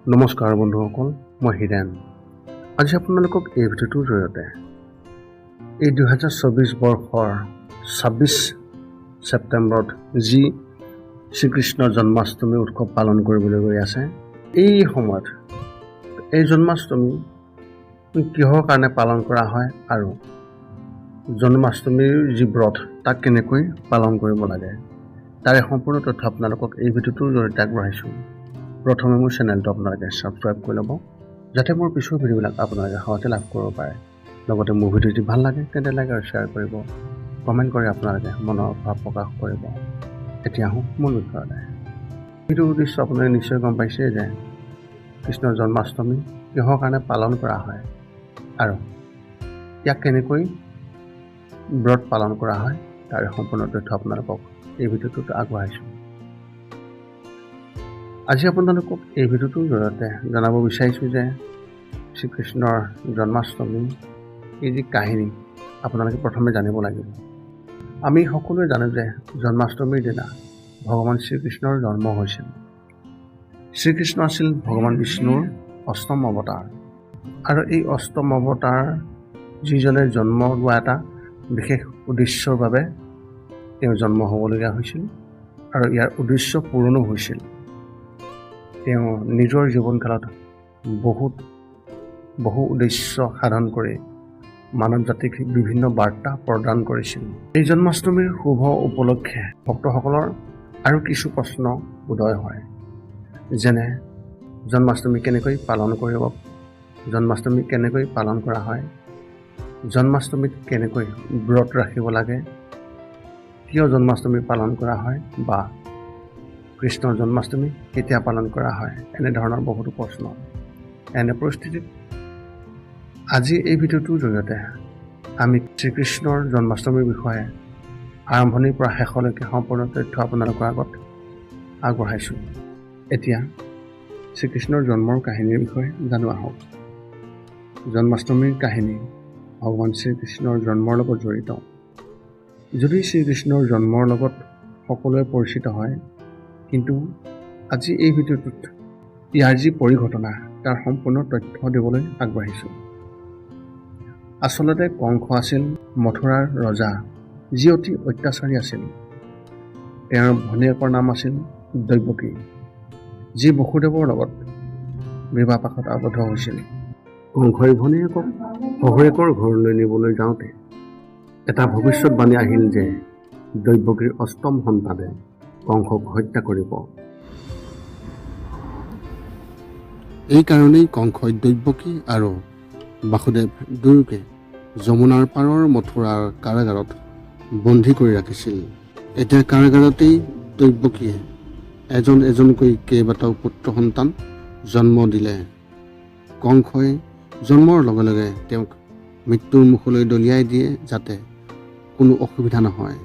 নমস্কাৰ বন্ধুসকল মই হীৰেণ। আজি আপোনালোকক এই ভিডিঅ'টোৰ জৰিয়তে এই দুহেজাৰ চৌবিছ বৰ্ষৰ ছাব্বিছ ছেপ্টেম্বৰত যি শ্ৰীকৃষ্ণৰ জন্মাষ্টমী উৎসৱ পালন কৰিবলৈ গৈ আছে এই সময়ত এই জন্মাষ্টমী কিহৰ কাৰণে পালন কৰা হয় আৰু জন্মাষ্টমীৰ যি ব্ৰত তাক কেনেকৈ পালন কৰিব লাগে তাৰে সম্পূৰ্ণ তথ্য আপোনালোকক এই ভিডিঅ'টোৰ জৰিয়তে আগবঢ়াইছোঁ। প্ৰথমে মোৰ চেনেলটো আপোনালোকে ছাবস্ক্ৰাইব কৰি ল'ব যাতে মোৰ পিছৰ ভিডিঅ'বিলাক আপোনালোকে সহজে লাভ কৰিব পাৰে। লগতে মোৰ ভিডিঅ' যদি ভাল লাগে তেন্তে লাইক আৰু শ্বেয়াৰ কৰিব কমেণ্ট কৰি আপোনালোকে মনৰ ভাৱ প্ৰকাশ কৰিব। এতিয়া আহোঁ মূল বিষয়লৈ। এইটো উদ্দেশ্য আপোনালোকে নিশ্চয় গম পাইছে যে কৃষ্ণৰ জন্মাষ্টমী কিহৰ কাৰণে পালন কৰা হয় আৰু ইয়াক কেনেকৈ ব্ৰত পালন কৰা হয় তাৰে সম্পূৰ্ণ তথ্য আপোনালোকক এই ভিডিঅ'টোত আগবঢ়াইছোঁ। আজি আপোনালোকক এই ভিডিঅ'টোৰ জৰিয়তে জনাব বিচাৰিছোঁ যে শ্ৰীকৃষ্ণৰ জন্মাষ্টমী এই যি কাহিনী আপোনালোকে প্ৰথমে জানিব লাগিব। আমি সকলোৱে জানো যে জন্মাষ্টমীৰ দিনা ভগৱান শ্ৰীকৃষ্ণৰ জন্ম হৈছিল। শ্ৰীকৃষ্ণ আছিল ভগৱান বিষ্ণুৰ অষ্টম অৱতাৰ। আৰু এই অষ্টম অৱতাৰ যিজনে জন্ম লোৱা এটা বিশেষ উদ্দেশ্যৰ বাবে তেওঁ জন্ম হ'বলগীয়া হৈছিল। আৰু ইয়াৰ উদ্দেশ্য পূৰণো হৈছিল। তেওঁ নিজৰ জীৱনকালত বহুত বহু উদ্দেশ্য সাধন কৰি মানৱ জাতিক বিভিন্ন বাৰ্তা প্ৰদান কৰিছিল। এই জন্মাষ্টমীৰ শুভ উপলক্ষে ভক্তসকলৰ আৰু কিছু প্ৰশ্ন উদয় হয়। যেনে জন্মাষ্টমী কেনেকৈ পালন কৰিব? জন্মাষ্টমী কেনেকৈ পালন কৰা হয়? জন্মাষ্টমীত কেনেকৈ ব্ৰত ৰাখিব লাগে? কিয় জন্মাষ্টমী পালন কৰা হয় বা কৃষ্ণৰ জন্মাষ্টমী কেতিয়া পালন কৰা হয় এনেধৰণৰ বহুতো প্ৰশ্ন। এনে পৰিস্থিতিত আজি এই ভিডিঅ'টোৰ জৰিয়তে আমি শ্ৰীকৃষ্ণৰ জন্মাষ্টমীৰ বিষয়ে আৰম্ভণিৰ পৰা শেষলৈকে সম্পূৰ্ণ তথ্য আপোনালোকৰ আগত আগবঢ়াইছোঁ। এতিয়া শ্ৰীকৃষ্ণৰ জন্মৰ কাহিনীৰ বিষয়ে জানো আহক। জন্মাষ্টমীৰ কাহিনী ভগৱান শ্ৰীকৃষ্ণৰ জন্মৰ লগত জড়িত। যদি শ্ৰীকৃষ্ণৰ জন্মৰ লগত সকলোৱে পৰিচিত হয় কিন্তু আজি এই ভিডিঅ'টোত ইয়াৰ যি পৰিঘটনা তাৰ সম্পূৰ্ণ তথ্য দিবলৈ আগবাঢ়িছোঁ। আচলতে কংস আছিল মথুৰাৰ ৰজা যি অতি অত্যাচাৰী আছিল। তেওঁৰ ভনীয়েকৰ নাম আছিল দৈৱকী যি বসুদেৱৰ লগত বিবাহপাশত আবদ্ধ হৈছিল। কংসই ভনীয়েকক শহুৰেকৰ ঘৰলৈ নিবলৈ যাওঁতে এটা ভৱিষ্যতবাণী আহিল যে দৈৱকীৰ অষ্টম সন্তানে কংসক হত্যা কৰিব। এইকাৰণেই কংসই দৈৱকী আৰু বাসুদেৱ দুয়োকে যমুনাৰ পাৰৰ মথুৰাৰ কাৰাগাৰত বন্দী কৰি ৰাখিছিল। এতিয়া কাৰাগাৰতেই দৈৱকীয়ে এজন এজনকৈ কেইবাটাও পুত্ৰ সন্তান জন্ম দিলে। কংসই জন্মৰ লগে লগে তেওঁক মৃত্যুৰ মুখলৈ দলিয়াই দিয়ে যাতে কোনো অসুবিধা নহয়।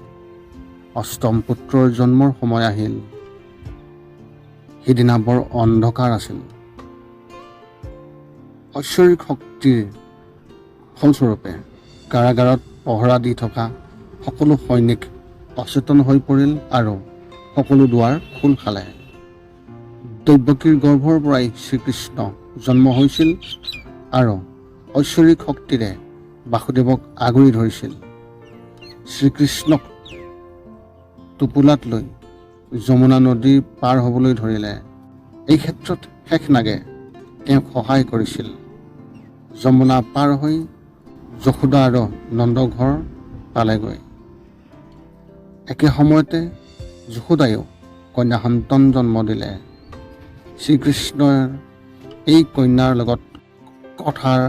অষ্টম পুত্ৰৰ জন্মৰ সময় আহিল। সিদিনা বৰ অন্ধকাৰ আছিল। ঐশ্বৰিক শক্তিৰ ফলস্বৰূপে কাৰাগাৰত পহৰা দি থকা সকলো সৈনিক অচেতন হৈ পৰিল আৰু সকলো দুৱাৰ খোল খালে। দৈৱকীৰ গৰ্ভৰ পৰাই শ্ৰীকৃষ্ণ জন্ম হৈছিল আৰু ঐশ্বৰিক শক্তিৰে বাসুদেৱক আগুৰি ধৰিছিল। শ্ৰীকৃষ্ণক টোপোলাত লৈ যমুনা নদী পাৰ হ'বলৈ ধৰিলে। এই ক্ষেত্ৰত শেষ নাগে। তেওঁক সহায় কৰিছিল। যমুনা পাৰ হৈ যশোদা আৰু নন্দঘৰ পালেগৈ। একে সময়তে যশোদায়ো কন্যা সন্তান জন্ম দিলে। শ্ৰীকৃষ্ণৰ এই কন্যাৰ লগত কথাৰ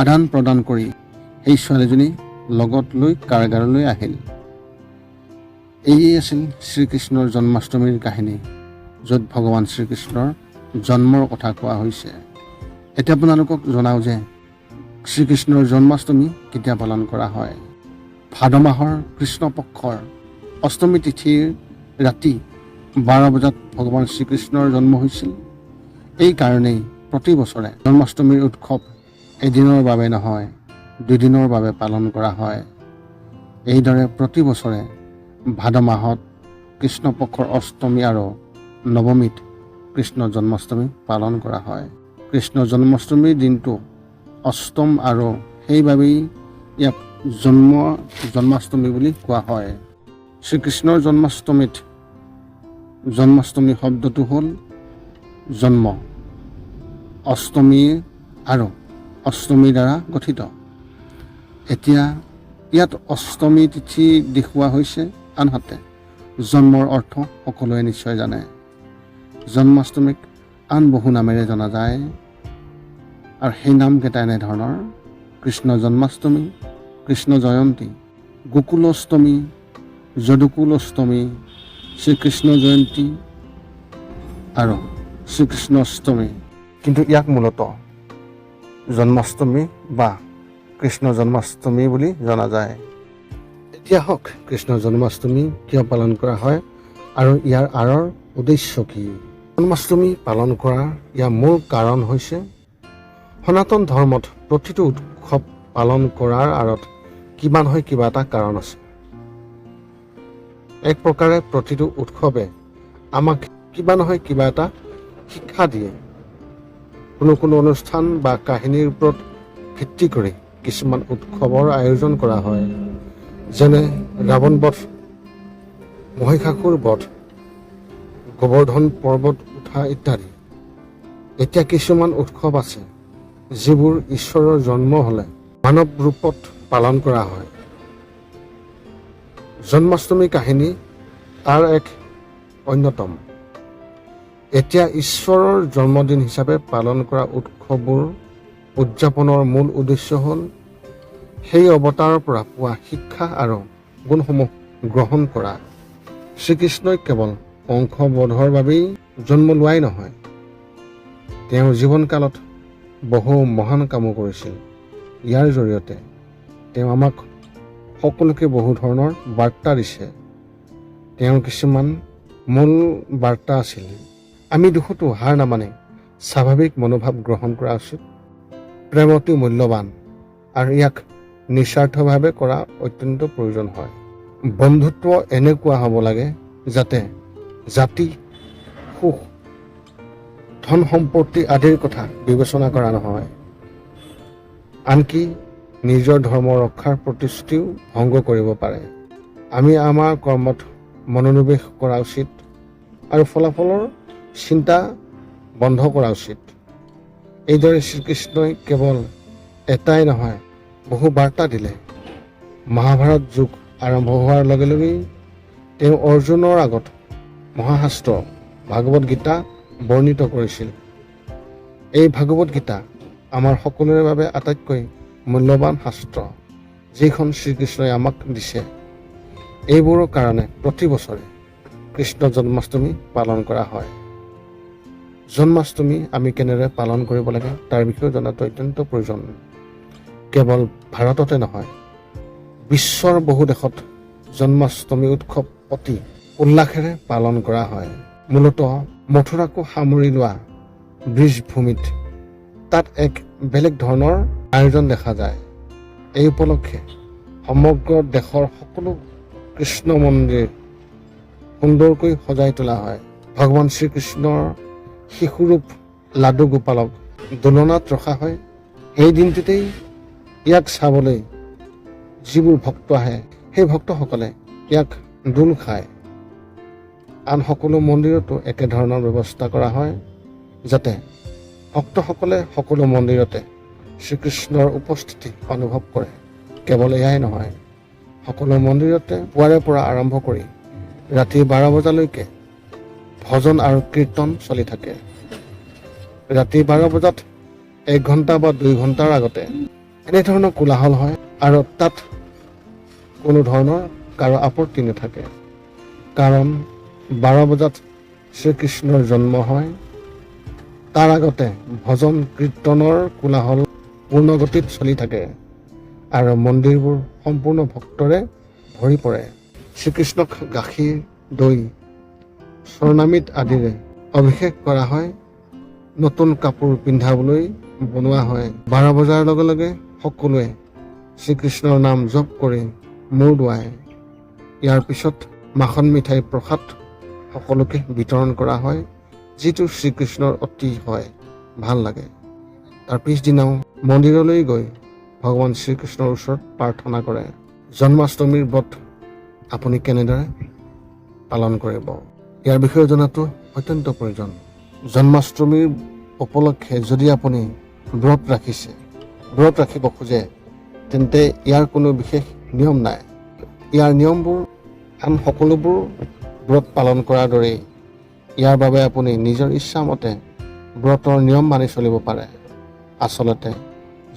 আদান প্ৰদান কৰি সেই ছোৱালীজনী লগত লৈ কাৰাগাৰলৈ আহিল। এয়েই আছিল শ্ৰীকৃষ্ণৰ জন্মাষ্টমীৰ কাহিনী, য'ত ভগৱান শ্ৰীকৃষ্ণৰ জন্মৰ কথা কোৱা হৈছে। এতিয়া আপোনালোকক জনাওঁ যে শ্ৰীকৃষ্ণৰ জন্মাষ্টমী কেতিয়া পালন কৰা হয়। ভাদ মাহৰ কৃষ্ণপক্ষৰ অষ্টমী তিথিৰ ৰাতি বাৰ বজাত ভগৱান শ্ৰীকৃষ্ণৰ জন্ম হৈছিল। এই কাৰণেই প্ৰতি বছৰে জন্মাষ্টমীৰ উৎসৱ এদিনৰ বাবে নহয়, দুদিনৰ বাবে পালন কৰা হয়। এইদৰে প্ৰতি বছৰে ভাদ মাহত কৃষ্ণপক্ষৰ অষ্টমী আৰু নৱমীত কৃষ্ণ জন্মাষ্টমী পালন কৰা হয়। কৃষ্ণ জন্মাষ্টমীৰ দিনটো অষ্টম আৰু সেইবাবেই ইয়াক জন্ম জন্মাষ্টমী বুলি কোৱা হয়। শ্ৰীকৃষ্ণৰ জন্মাষ্টমীত জন্মাষ্টমী শব্দটো হ'ল জন্ম অষ্টমী আৰু অষ্টমীৰ দ্বাৰা গঠিত। এতিয়া ইয়াত অষ্টমী তিথি দেখুওৱা হৈছে। আনহাতে, জন্মৰ অৰ্থ সকলোৱে নিশ্চয় জানে। জন্মাষ্টমীক আন বহু নামেৰে জনা যায়। আৰু সেই নামকেইটা এনেধৰণৰ, কৃষ্ণ জন্মাষ্টমী, কৃষ্ণ জয়ন্তী, গোকুলাষ্টমী যদুকুল অষ্টমী শ্ৰীকৃষ্ণ জয়ন্তী আৰু শ্ৰীকৃষ্ণ অষ্টমী কিন্তু ইয়াক মূলত জন্মাষ্টমী বা কৃষ্ণ জন্মাষ্টমী বুলি জনা যায়। এতিয়া হওক কৃষ্ণ জন্মাষ্টমী কিয় পালন কৰা হয় আৰু ইয়াৰ আঁৰৰ উদ্দেশ্য কি? জন্মাষ্টমী পালন কৰাৰ ইয়াৰ মূল কাৰণ হৈছে সনাতন ধৰ্মত প্ৰতিটো উৎসৱ পালন কৰাৰ আঁৰত কিবা নহয় কিবা এটা কাৰণ আছে। এক প্ৰকাৰে প্ৰতিটো উৎসৱে আমাক কিবা নহয় কিবা এটা শিক্ষা দিয়ে। কোনো কোনো অনুষ্ঠান বা কাহিনীৰ ওপৰত ভিত্তি কৰি কিছুমান উৎসৱৰ আয়োজন কৰা হয়। যেনে ৰাৱণ বধ, মহিষাসুৰ বধ, গোবৰ্ধন পৰ্বত উঠা ইত্যাদি। এতিয়া কিছুমান উৎসৱ আছে, যিবোৰ ঈশ্বৰৰ জন্ম হ'লে মানৱ ৰূপত পালন কৰা হয়। জন্মাষ্টমী কাহিনী তাৰ এক অন্যতম। এতিয়া ঈশ্বৰৰ জন্মদিন হিচাপে পালন কৰা উৎসৱবোৰ উদযাপনৰ মূল উদ্দেশ্য হ'ল সেই অৱতাৰৰ পৰা পোৱা শিক্ষা আৰু গুণসমূহ গ্ৰহণ কৰা। শ্ৰীকৃষ্ণই কেৱল কংসবধৰ বাবেই জন্ম লোৱাই নহয়, তেওঁৰ জীৱনকালত বহু মহান কামো কৰিছিল। ইয়াৰ জৰিয়তে তেওঁ আমাক সকলোকে বহু ধৰণৰ বাৰ্তা দিছে। তেওঁৰ কিছুমান মূল বাৰ্তা আছিল। আমি দুখতো হাৰ নামানে স্বাভাৱিক মনোভাৱ গ্ৰহণ কৰা উচিত। প্ৰেম অতি মূল্যৱান আৰু ইয়াক নিস্বাৰ্থভাৱে কৰা অত্যন্ত প্ৰয়োজন হয়। বন্ধুত্ব এনেকুৱা হ'ব লাগে যাতে জাতি, সুখ, ধন সম্পত্তি আদিৰ কথা বিবেচনা কৰা নহয়। আনকি নিজৰ ধৰ্ম ৰক্ষাৰ প্ৰতিশ্ৰুতিও ভংগ কৰিব পাৰে। আমি আমাৰ কৰ্মত মনোনিৱেশ কৰা উচিত আৰু ফলাফলৰ চিন্তা বন্ধ কৰা উচিত। এইদৰে শ্ৰীকৃষ্ণই কেৱল এটাই নহয় বহু বাৰ্তা দিলে। মহাভাৰত যুগ আৰম্ভ হোৱাৰ লগে লগেই তেওঁ অৰ্জুনৰ আগত মহাশাস্ত্ৰ ভাগৱত গীতা বৰ্ণিত কৰিছিল। এই ভাগৱত গীতা আমাৰ সকলোৰে বাবে আটাইতকৈ মূল্যৱান শাস্ত্ৰ, যিখন শ্ৰীকৃষ্ণই আমাক দিছে। এইবোৰৰ কাৰণে প্ৰতি বছৰে কৃষ্ণ জন্মাষ্টমী পালন কৰা হয়। জন্মাষ্টমী আমি কেনেদৰে পালন কৰিব লাগে তাৰ বিষয়ে জনাটো অত্যন্ত প্ৰয়োজন। কেৱল ভাৰততে নহয়, বিশ্বৰ বহু দেশত জন্মাষ্টমী উৎসৱ অতি উল্লাসেৰে পালন কৰা হয়। মূলত মথুৰাকো সামৰি লোৱা ব্ৰীজভূমিত তাত এক বেলেগ ধৰণৰ আয়োজন দেখা যায়। এই উপলক্ষে সমগ্ৰ দেশৰ সকলো কৃষ্ণ মন্দিৰ সুন্দৰকৈ সজাই তোলা হয়। ভগৱান শ্ৰীকৃষ্ণৰ শিশুৰূপ লাডু গোপালক দোলনাত ৰখা হয়। সেই দিনটোতেই ইয়াক চাবলৈ যিবোৰ ভক্ত আহে, সেই ভক্তসকলে ইয়াক দোল খায়। আন সকলো মন্দিৰতো একেধৰণৰ ব্যৱস্থা কৰা হয়, যাতে ভক্তসকলে সকলো মন্দিৰতে শ্ৰীকৃষ্ণৰ উপস্থিতি অনুভৱ কৰে। কেৱল এয়াই নহয়, সকলো মন্দিৰতে পুৱাৰে পৰা আৰম্ভ কৰি ৰাতি বাৰ বজালৈকে ভজন আৰু কীৰ্তন চলি থাকে। ৰাতি বাৰ বজাত এক ঘণ্টা বা দুই ঘণ্টাৰ আগতে এনেধৰণৰ কোলাহল হয় আৰু তাত কোনো ধৰণৰ কাৰো আপত্তি নাথাকে। কাৰণ বাৰ বজাত শ্ৰীকৃষ্ণৰ জন্ম হয়। তাৰ আগতে ভজন কীৰ্তনৰ কোলাহল পূৰ্ণগতিত চলি থাকে আৰু মন্দিৰবোৰ সম্পূৰ্ণ ভক্তৰে ভৰি পৰে। শ্ৰীকৃষ্ণক গাখীৰ, দৈ, স্বৰ্ণামিত আদিৰে অভিষেক কৰা হয়। নতুন কাপোৰ পিন্ধাবলৈ বনোৱা হয়। বাৰ বজাৰ লগে লগে সকলোৱে শ্ৰীকৃষ্ণৰ নাম জপ কৰি মূৰ দোৱায় ইয়াৰ পিছত মাখন মিঠাই প্ৰসাদ সকলোকে বিতৰণ কৰা হয়, যিটো শ্ৰীকৃষ্ণৰ অতি হয়, ভালো লাগে। তাৰ পিছদিনাও মন্দিৰলৈ গৈ ভগৱান শ্ৰীকৃষ্ণৰ ওচৰত প্ৰাৰ্থনা কৰে, জন্মাষ্টমীৰ ব্ৰত আপুনি কেনেদৰে পালন কৰিব? ইয়াৰ বিষয়ে জনাটো অত্যন্ত প্ৰয়োজন। জন্মাষ্টমীৰ উপলক্ষে যদি আপুনি ব্ৰত ৰাখিছে ব্ৰত ৰাখিব খোজে, তেন্তে ইয়াৰ কোনো বিশেষ নিয়ম নাই। ইয়াৰ নিয়মবোৰ আন সকলোবোৰ ব্ৰত পালন কৰাৰ দৰেই। ইয়াৰ বাবে আপুনি নিজৰ ইচ্ছামতে ব্ৰতৰ নিয়ম মানি চলিব পাৰে। আচলতে,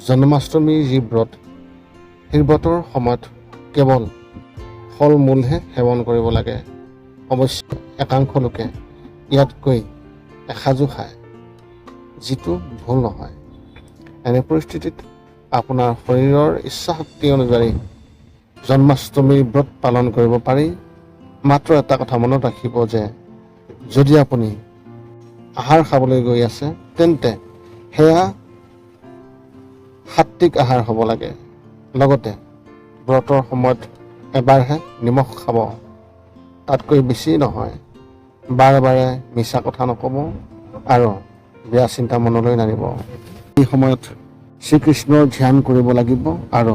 জন্মাষ্টমীৰ যি ব্ৰত, সেই ব্ৰতৰ সময়ত কেৱল ফল মূলহে সেৱন কৰিব লাগে। অৱশ্যে, একাংশ লোকে ইয়াতকৈ এসাঁজো খায়, যিটো ভুল নহয়। এনে পৰিস্থিতিত আপোনাৰ শৰীৰৰ ইচ্ছাশক্তি অনুযায়ী জন্মাষ্টমীৰ ব্ৰত পালন কৰিব পাৰি। মাত্ৰ এটা কথা মনত ৰাখিব যে যদি আপুনি আহাৰ খাবলৈ গৈ আছে, তেন্তে সেয়া সাত্বিক আহাৰ হ'ব লাগে। লগতে ব্ৰতৰ সময়ত এবাৰহে নিমখ খাব। তাতকৈ বেছি নহয়, বাৰে বাৰে মিছা কথা নক'ব আৰু বেয়া চিন্তা মনলৈ নানিব। এই সময়ত শ্ৰীকৃষ্ণৰ ধ্যান কৰিব লাগিব আৰু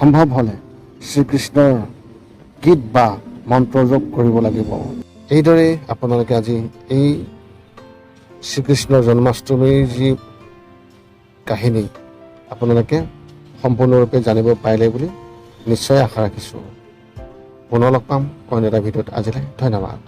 সম্ভৱ হ'লে শ্ৰীকৃষ্ণৰ গীত বা মন্ত্ৰ যোগ কৰিব লাগিব। এইদৰে আপোনালোকে আজি এই শ্ৰীকৃষ্ণৰ জন্মাষ্টমীৰ যি কাহিনী আপোনালোকে সম্পূৰ্ণৰূপে জানিব পাৰিলে বুলি নিশ্চয় আশা ৰাখিছোঁ। পুনৰ লগ পাম অন্য এটা ভিডিঅ'ত। আজিলৈ ধন্যবাদ।